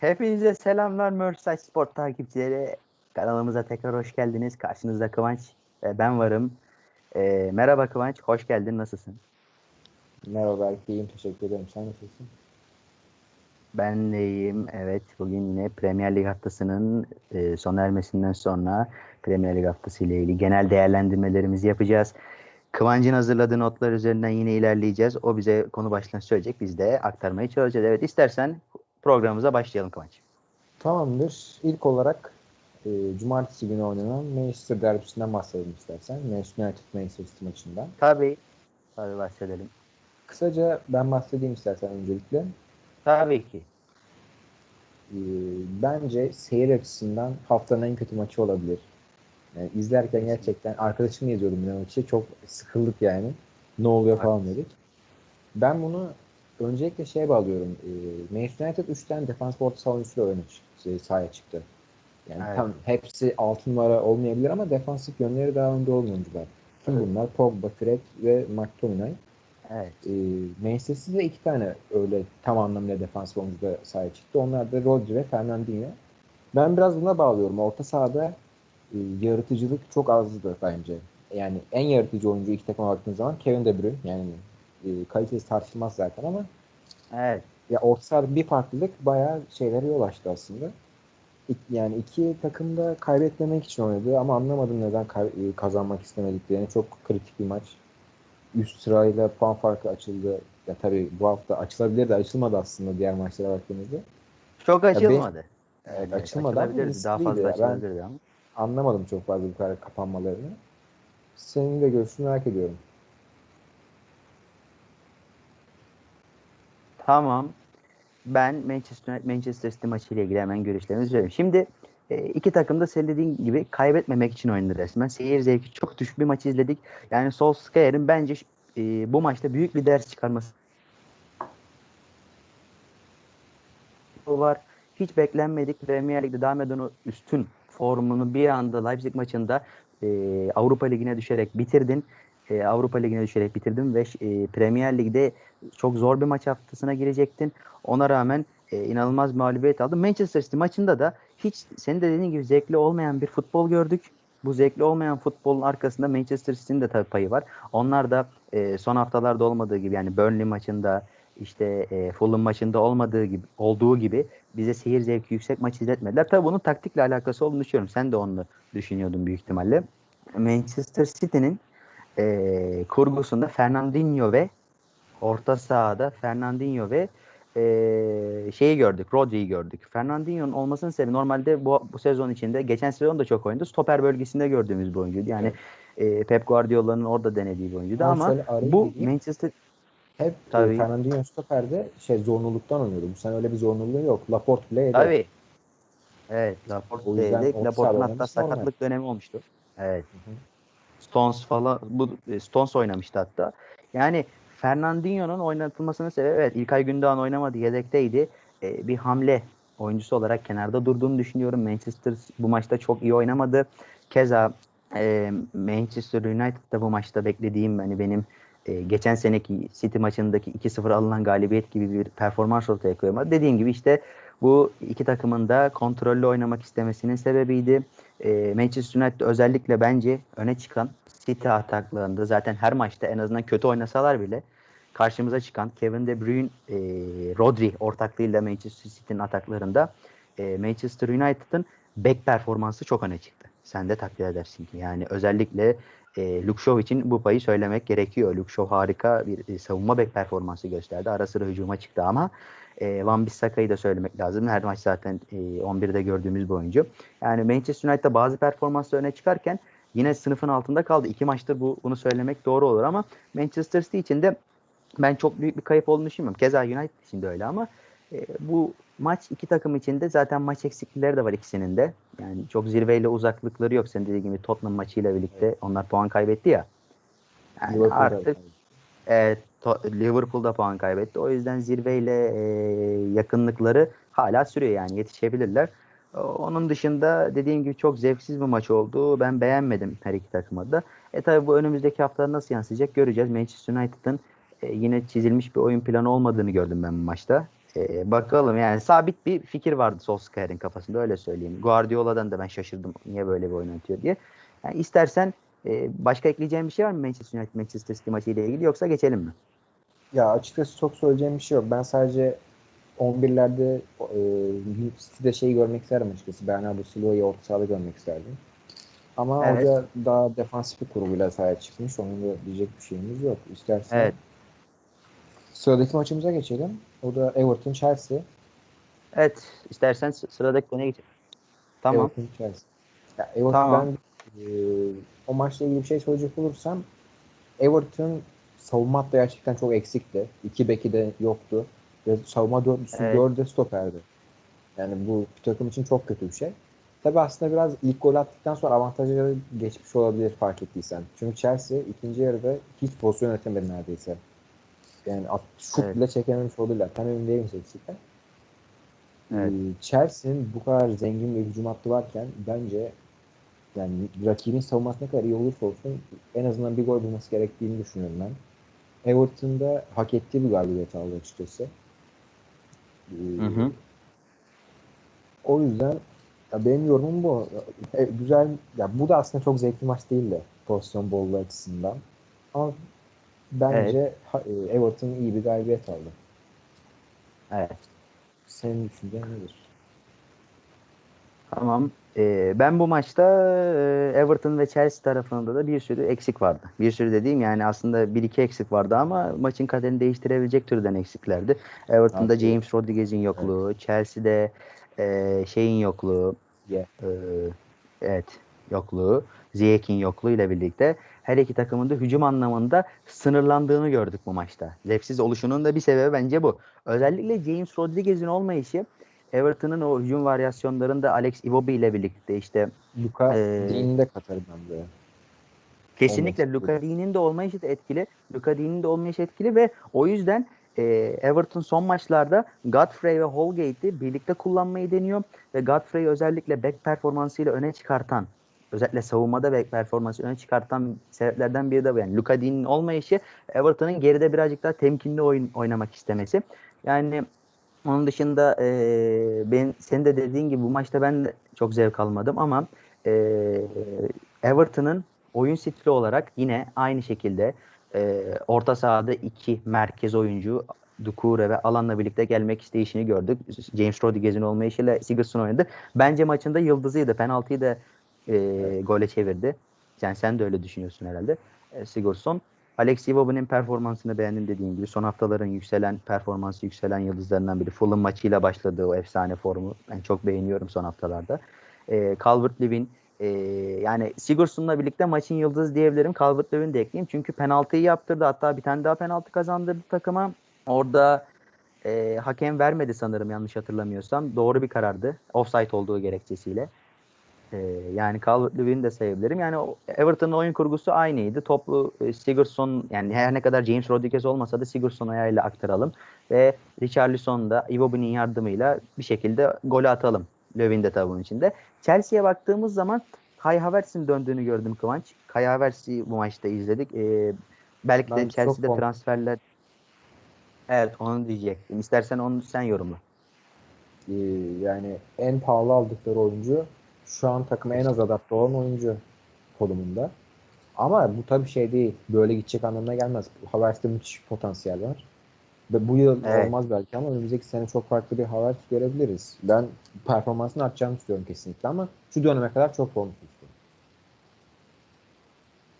Hepinize selamlar Merseyside Sport takipçileri. Kanalımıza tekrar hoş geldiniz. Karşınızda Kıvanç ve ben varım. Ee, merhaba Kıvanç, hoş geldin. Nasılsın? Merhaba Berk, iyiyim. Teşekkür ederim. Sen nasılsın? Ben de iyiyim. Evet, bugün yine Premier Lig haftasının e, sona ermesinden sonra Premier Lig haftası ile ilgili genel değerlendirmelerimizi yapacağız. Kıvanç'ın hazırladığı notlar üzerinden yine ilerleyeceğiz. O bize konu başlığını söyleyecek. Biz de aktarmaya çalışacağız. Evet, istersen programımıza başlayalım Kıvanç. Tamamdır. İlk olarak e, Cumartesi günü oynanan Manchester derbisinden bahsedelim istersen. Manchester United Manchester City maçından. Tabii. Tabii bahsedelim. Kısaca ben bahsedeyim istersen öncelikle. Tabii ki. E, bence seyir açısından haftanın en kötü maçı olabilir. Yani izlerken gerçekten arkadaşımla izliyordum bir maçı. Çok sıkıldık yani. Ne oluyor falan dedik. Ben bunu öncelikle şeye bağlıyorum. E, Manchester United 3 tane defans orta saha oyuncusuyla öne şey, sahaya çıktı. Yani Evet. tam hepsi altın numara olmayabilir ama defansif yönleri daha önde olan oyuncular. Kim Evet. bunlar? Pogba, Fred ve McTominay. Evet. E, Manchester City'de iki tane öyle tam anlamıyla defansif oyuncu da sahaya çıktı. Onlar da Rodri ve Fernandinho. Ben biraz buna bağlıyorum. Orta sahada e, yaratıcılık çok azdı bence. Yani en yaratıcı oyuncu iki takıma baktığın zaman Kevin De Bruyne. Yani e, kalitesi tartışılmaz zaten ama Evet. ya orta sahada bir farklılık bayağı şeylere yol açtı aslında. Yani iki takım da kaybetmemek için oynadı ama anlamadım neden e, kazanmak istemediklerini. Çok kritik bir maç. Üst sırayla puan farkı açıldı. Ya tabii bu hafta açılabilir de açılmadı aslında diğer maçlara baktığımızda. Çok ben- açılmadı. Evet, açılmadı ama. Daha fazla. Ben- açılabilirdi ama. Anlamadım çok fazla bu kadar kapanmalarını. Senin de görüşünü merak ediyorum. Tamam. Ben Manchester Manchester City maçıyla ilgili hemen görüşlerimi söyleyeyim. Şimdi e, iki takım da senin dediğin gibi kaybetmemek için oynadı resmen. Seyir zevki çok düşük bir maç izledik. Yani Solskjaer'in bence e, bu maçta büyük bir ders çıkarması var. Hiç beklenmedik. Premier Lig'de devam eden üstün formunu bir anda Leipzig maçında e, Avrupa Ligi'ne düşerek bitirdin. E, Avrupa Ligi'ne düşerek bitirdin ve e, Premier Lig'de çok zor bir maç haftasına girecektin. Ona rağmen e, inanılmaz mağlubiyet aldın. Manchester City maçında da hiç senin de dediğin gibi zevkli olmayan bir futbol gördük. Bu zevkli olmayan futbolun arkasında Manchester City'nin de tabii payı var. Onlar da e, son haftalarda olmadığı gibi yani Burnley maçında işte e, Fulham maçında olmadığı gibi olduğu gibi bize seyir zevki yüksek maç izletmediler. Tabii bunun taktikle alakası olduğunu düşünüyorum. Sen de onu düşünüyordun büyük ihtimalle. Manchester City'nin e, kurgusunda Fernandinho ve orta sahada Fernandinho ve e, şeyi gördük. Rodri'yi gördük. Fernandinho'nun olmasının sebebi normalde bu, bu sezon içinde geçen sezon da çok oynadı. Stoper bölgesinde gördüğümüz bir oyuncuydu. Yani e, Pep Guardiola'nın orada denediği bir oyuncuydu ama bu. Manchester Hep Tabii. e, Fernandinho stoper'de şey zorunluluktan oynuyordu. Bu sene öyle bir zorunluluğu yok. Laporte bile yedek. tabii Evet, Laporte yüzden yedek. Laporte'un hatta sakatlık dönemi olmuştu. Evet. Hı hı. Stones falan bu e, Stones oynamıştı hatta. Yani Fernandinho'nun oynatılmasının sebebi evet İlkay Gündoğan oynamadı yedekteydi. E, bir hamle oyuncusu olarak kenarda durduğunu düşünüyorum. Manchester bu maçta çok iyi oynamadı. Keza e, Manchester United'da bu maçta beklediğim hani benim e, geçen seneki City maçındaki 2-0 alınan galibiyet gibi bir performans ortaya koyamadı. Dediğim gibi işte bu iki takımın da kontrollü oynamak istemesinin sebebiydi. E, Manchester United özellikle bence öne çıkan City ataklarında zaten her maçta en azından kötü oynasalar bile karşımıza çıkan Kevin De Bruyne, e, Rodri ortaklığıyla Manchester City'nin ataklarında e, Manchester United'ın back performansı çok öne çıktı. Sen de takdir edersin ki. Yani özellikle e, Luke için bu payı söylemek gerekiyor. Luke harika bir e, savunma back performansı gösterdi. Ara sıra hücuma çıktı ama e, Van Bissaka'yı da söylemek lazım. Her maç zaten e, 11'de gördüğümüz bir oyuncu. Yani Manchester United'da bazı performanslar öne çıkarken yine sınıfın altında kaldı. İki maçtır bu bunu söylemek doğru olur ama Manchester City için de ben çok büyük bir kayıp olduğunu düşünmüyorum. Keza United için de öyle ama e, bu maç iki takım için de zaten maç eksiklikleri de var ikisinin de. Yani çok zirveyle uzaklıkları yok. Senin dediğin gibi Tottenham maçıyla birlikte onlar puan kaybetti ya. Yani Liverpool'da- artık Evet, to- Liverpool'da puan kaybetti. O yüzden zirveyle e, yakınlıkları hala sürüyor yani yetişebilirler. Onun dışında dediğim gibi çok zevksiz bir maç oldu. Ben beğenmedim her iki takıma da. E tabi bu önümüzdeki hafta nasıl yansıyacak göreceğiz. Manchester United'ın e, yine çizilmiş bir oyun planı olmadığını gördüm ben bu maçta. E, bakalım yani sabit bir fikir vardı Solskjaer'in kafasında öyle söyleyeyim. Guardiola'dan da ben şaşırdım niye böyle bir oynatıyor diye. Yani istersen e, başka ekleyeceğim bir şey var mı Manchester United Manchester City maçı ile ilgili yoksa geçelim mi? Ya açıkçası çok söyleyeceğim bir şey yok. Ben sadece 11'lerde e, City'de şeyi görmek isterdim açıkçası. Bernardo Silva'yı orta sahada görmek isterdim. Ama Evet. hoca daha defansif bir kurguyla sahaya çıkmış. Onun da diyecek bir şeyimiz yok. İstersen Evet. Sıradaki maçımıza geçelim. O da Everton Chelsea. Evet istersen sı- sıradaki konuya geçelim. Tamam. Everton Chelsea. Ya Everton Tamam. ben e, o maçla ilgili bir şey söyleyecek olursam Everton savunma hattı gerçekten çok eksikti. İki beki de yoktu. Ve savunma dörtlüsü Evet. dördü de stoperdi. Yani bu bir takım için çok kötü bir şey. Tabi aslında biraz ilk gol attıktan sonra avantajları geçmiş olabilir fark ettiysen. Çünkü Chelsea ikinci yarıda hiç pozisyon yönetemedi neredeyse. Yani at, şut Evet. bile çekememiş olabilirler. Tam emin değilim eksikten. Evet. Ee, Chelsea'nin bu kadar zengin bir hücum hattı varken bence yani rakibin savunması ne kadar iyi olursa olsun en azından bir gol bulması gerektiğini düşünüyorum ben. Everton'da hak ettiği bir galibiyet aldı açıkçası. Ee, Hı hı. O yüzden ya benim yorumum bu. E, güzel. Ya bu da aslında çok zevkli maç değildi pozisyon bolluğu açısından. Ama bence ha- e, Everton iyi bir galibiyet aldı. Evet. Senin düşüncen nedir? Tamam. Ee, ben bu maçta e, Everton ve Chelsea tarafında da bir sürü eksik vardı. Bir sürü dediğim yani aslında bir iki eksik vardı ama maçın kaderini değiştirebilecek türden eksiklerdi. Everton'da Absolut. James Rodriguez'in yokluğu, Chelsea'de e, şeyin yokluğu, Yeah. e, evet yokluğu, Ziyech'in yokluğu ile birlikte her iki takımın da hücum anlamında sınırlandığını gördük bu maçta. Zevksiz oluşunun da bir sebebi bence bu. Özellikle James Rodriguez'in olmayışı Everton'ın o hücum varyasyonlarında Alex Iwobi ile birlikte işte Luka Ee, Dean'i de katarım ben buraya. kesinlikle Olması Luka Dean'in de olmayışı da etkili. Luka Dean'in de olmayışı etkili ve o yüzden e, Everton son maçlarda Godfrey ve Holgate'i birlikte kullanmayı deniyor ve Godfrey'i özellikle back performansıyla öne çıkartan özellikle savunmada back performansı öne çıkartan sebeplerden biri de bu. Yani Luka Dean'in olmayışı Everton'ın geride birazcık daha temkinli oyun oynamak istemesi. Yani onun dışında e, ben senin de dediğin gibi bu maçta ben de çok zevk almadım ama e, Everton'ın oyun stili olarak yine aynı şekilde e, orta sahada iki merkez oyuncu Dukure ve Alan'la birlikte gelmek isteyişini gördük. James Rodriguez'in olmayışıyla Sigurdsson oynadı. Bence maçında yıldızıydı. Penaltıyı da e, gole çevirdi. Yani sen de öyle düşünüyorsun herhalde. E, Sigurdsson. Alex Iwobi'nin performansını beğendim dediğim gibi. Son haftaların yükselen, performansı yükselen yıldızlarından biri. Fulham maçıyla başladığı o efsane formu. Ben çok beğeniyorum son haftalarda. E, Calvert-Lewin e, yani Sigurdsson'la birlikte maçın yıldızı diyebilirim. Calvert-Lewin'i de ekleyeyim. Çünkü penaltıyı yaptırdı. Hatta bir tane daha penaltı kazandırdı takıma. Orada e, hakem vermedi sanırım yanlış hatırlamıyorsam. Doğru bir karardı. Offside olduğu gerekçesiyle. E, yani Calvert-Lewin'i de sayabilirim. Yani Everton'ın oyun kurgusu aynıydı. Toplu e, Sigurdsson yani her ne kadar James Rodriguez olmasa da Sigurdsson ayağıyla aktaralım. Ve Richarlison da Iwobi'nin yardımıyla bir şekilde golü atalım. Lewin de tabii bunun içinde. Chelsea'ye baktığımız zaman Kai Havertz'in döndüğünü gördüm Kıvanç. Kai Havertz'i bu maçta izledik. E, belki de Bence çok Chelsea'de transferler Evet onu diyecektim. İstersen onu sen yorumla. Ee, yani en pahalı aldıkları oyuncu şu an takıma en az adapte olan oyuncu konumunda. Ama bu tabii şey değil. Böyle gidecek anlamına gelmez. Havertz'te müthiş bir potansiyel var. Ve bu yıl Evet. olmaz belki ama önümüzdeki sene çok farklı bir Havertz görebiliriz. Ben performansını artacağını istiyorum kesinlikle ama şu döneme kadar çok formsuzdu.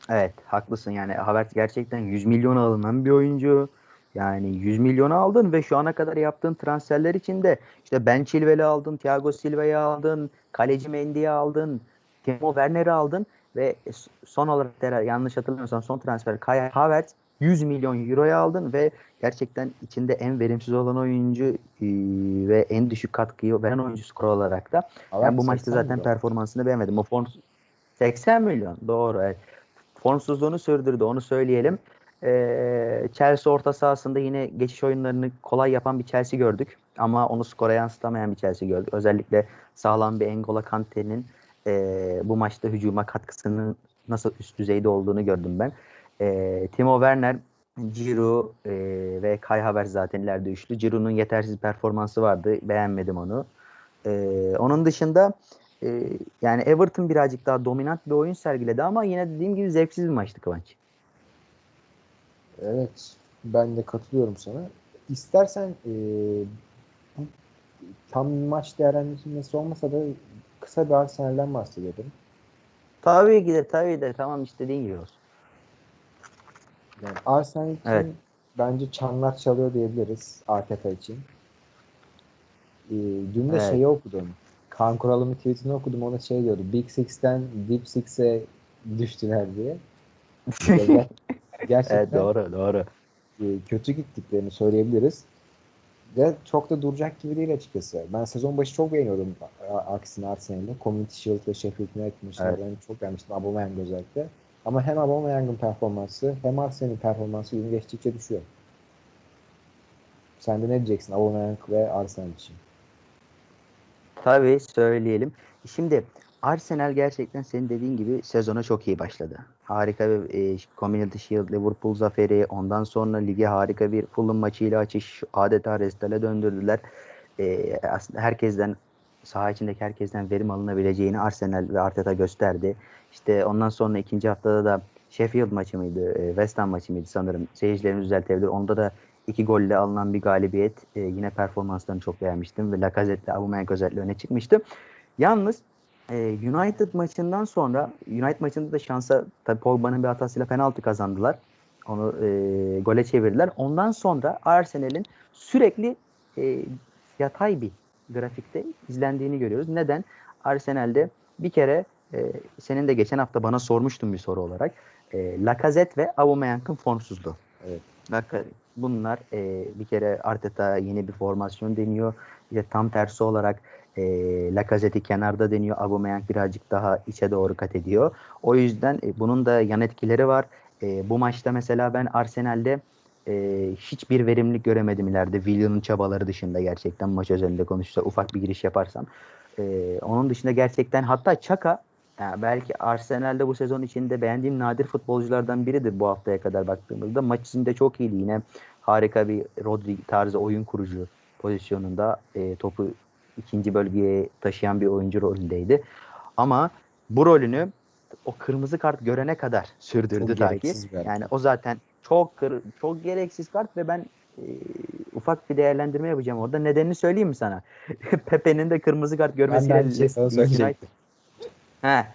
Evet haklısın yani Havertz gerçekten 100 milyona alınan bir oyuncu. Yani 100 milyona aldın ve şu ana kadar yaptığın transferler içinde işte Ben Chilwell'i aldın, Thiago Silva'yı aldın, kaleci Mendy'yi aldın, Timo Werner'i aldın ve son olarak yanlış hatırlamıyorsam son transfer Kai Havertz 100 milyon euroya aldın ve gerçekten içinde en verimsiz olan oyuncu e, ve en düşük katkıyı veren oyuncu skor olarak da ben bu Havertz maçta 80 zaten milyon. performansını beğenmedim. O form 80 milyon doğru evet. Formsuzluğunu sürdürdü onu söyleyelim. Ee, Chelsea orta sahasında yine geçiş oyunlarını kolay yapan bir Chelsea gördük. Ama onu skora yansıtamayan bir Chelsea gördük. Özellikle sağlam bir Engola Kante'nin e, bu maçta hücuma katkısının nasıl üst düzeyde olduğunu gördüm ben. E, Timo Werner Ciro e, ve Kai Havertz zaten ileride üçlü. Ciro'nun yetersiz performansı vardı. Beğenmedim onu. E, onun dışında e, yani Everton birazcık daha dominant bir oyun sergiledi ama yine dediğim gibi zevksiz bir maçtı Kıvanç. Evet. Ben de katılıyorum sana. İstersen e, bu tam maç değerlendirmesi olmasa da kısa bir Arsenal'den bahsedelim. Tabii ki de tabii de tamam istediğin gibi olsun. Yani Arsenal için Evet. bence çanlar çalıyor diyebiliriz Arteta için. Ee, dün de Evet. şeyi okudum. Kaan Kural'ın tweetini okudum. Ona şey diyordu. Big Six'ten Deep Six'e düştüler diye. Ger- Gerçekten evet doğru doğru. e, kötü gittiklerini söyleyebiliriz. Ve çok da duracak gibi değil açıkçası. Ben sezon başı çok beğeniyordum aksine Arsenal'de. Community Shield ve Sheffield United maçlarını ben çok beğenmiştim. Aubameyang özellikle. Ama hem Aubameyang'ın performansı hem Arsenal'in performansı gün geçtikçe düşüyor. Sen de ne diyeceksin Aubameyang ve Arsenal için? Tabii söyleyelim. Şimdi Arsenal gerçekten senin dediğin gibi sezona çok iyi başladı. Harika bir e, Community Shield Liverpool zaferi. Ondan sonra lige harika bir Fulham maçıyla açış adeta restale döndürdüler. E, aslında herkesten saha içindeki herkesten verim alınabileceğini Arsenal ve Arteta gösterdi. İşte ondan sonra ikinci haftada da Sheffield maçı mıydı, e, West Ham maçı mıydı sanırım. Seyircilerimiz düzeltebilir. Onda da iki golle alınan bir galibiyet. E, yine performanslarını çok beğenmiştim ve Lacazette'le Aubameyang özellikle öne çıkmıştı. Yalnız United maçından sonra United maçında da şansa tabii Pogba'nın bir hatasıyla penaltı kazandılar. Onu e, gole çevirdiler. Ondan sonra Arsenal'in sürekli e, yatay bir grafikte izlendiğini görüyoruz. Neden? Arsenal'de bir kere e, senin de geçen hafta bana sormuştun bir soru olarak. E, Lacazette ve Aubameyang'ın formsuzluğu. Evet. Bunlar e, bir kere Arteta yeni bir formasyon deniyor. İşte tam tersi olarak e, Lacazette'i kenarda deniyor. Aubameyang birazcık daha içe doğru kat ediyor. O yüzden e, bunun da yan etkileri var. E, bu maçta mesela ben Arsenal'de e, hiçbir verimlilik göremedim ileride. William'ın çabaları dışında gerçekten maç özelinde konuşsa ufak bir giriş yaparsam. E, onun dışında gerçekten hatta Çaka yani belki Arsenal'de bu sezon içinde beğendiğim nadir futbolculardan biridir bu haftaya kadar baktığımızda. Maç içinde çok iyiydi yine. Harika bir Rodri tarzı oyun kurucu pozisyonunda e, topu ikinci bölgeye taşıyan bir oyuncu rolündeydi. Ama bu rolünü o kırmızı kart görene kadar sürdürdü Çok ta ki. gereksiz bir hareket. Yani o zaten çok kır, çok gereksiz kart ve ben e, ufak bir değerlendirme yapacağım orada. Nedenini söyleyeyim mi sana? Pepe'nin de kırmızı kart Ben görmesiyle aynı şeyi Leeds United. He.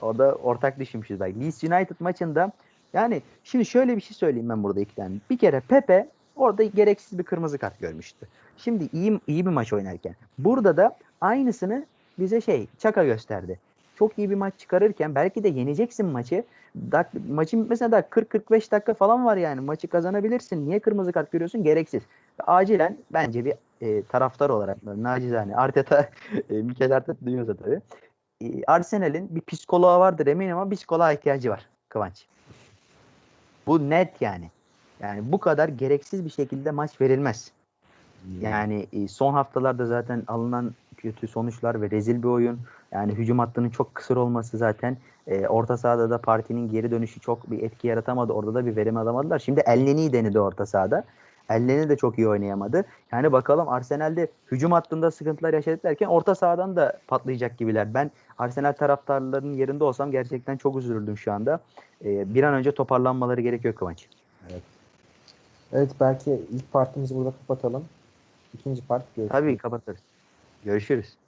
Orada ortak düşünmüşüz belki. Leeds United maçında yani şimdi şöyle bir şey söyleyeyim ben burada iki tane. Bir kere Pepe orada gereksiz bir kırmızı kart görmüştü. Şimdi iyi iyi bir maç oynarken. Burada da aynısını bize şey Çaka gösterdi. Çok iyi bir maç çıkarırken belki de yeneceksin maçı. Dak, maçın daha 40-45 dakika falan var yani. Maçı kazanabilirsin. Niye kırmızı kart görüyorsun? Gereksiz. Acilen bence bir e, taraftar olarak nacizane Arteta e, Mikel Arteta duyuyorsa tabii e, Arsenal'in bir psikoloğa vardır eminim ama psikoloğa ihtiyacı var Kıvanç. Bu net yani. Yani bu kadar gereksiz bir şekilde maç verilmez. Yani e, son haftalarda zaten alınan kötü sonuçlar ve rezil bir oyun. Yani hücum hattının çok kısır olması zaten e, orta sahada da partinin geri dönüşü çok bir etki yaratamadı. Orada da bir verim alamadılar. Şimdi Elneni'yi denedi orta sahada. Elneni de çok iyi oynayamadı. Yani bakalım Arsenal'de hücum hattında sıkıntılar yaşadık derken orta sahadan da patlayacak gibiler. Ben Arsenal taraftarlarının yerinde olsam gerçekten çok üzülürdüm şu anda. E, bir an önce toparlanmaları gerekiyor Kıvanç. Evet belki ilk partimizi burada kapatalım. İkinci part görüşürüz. Tabii kapatırız. Görüşürüz.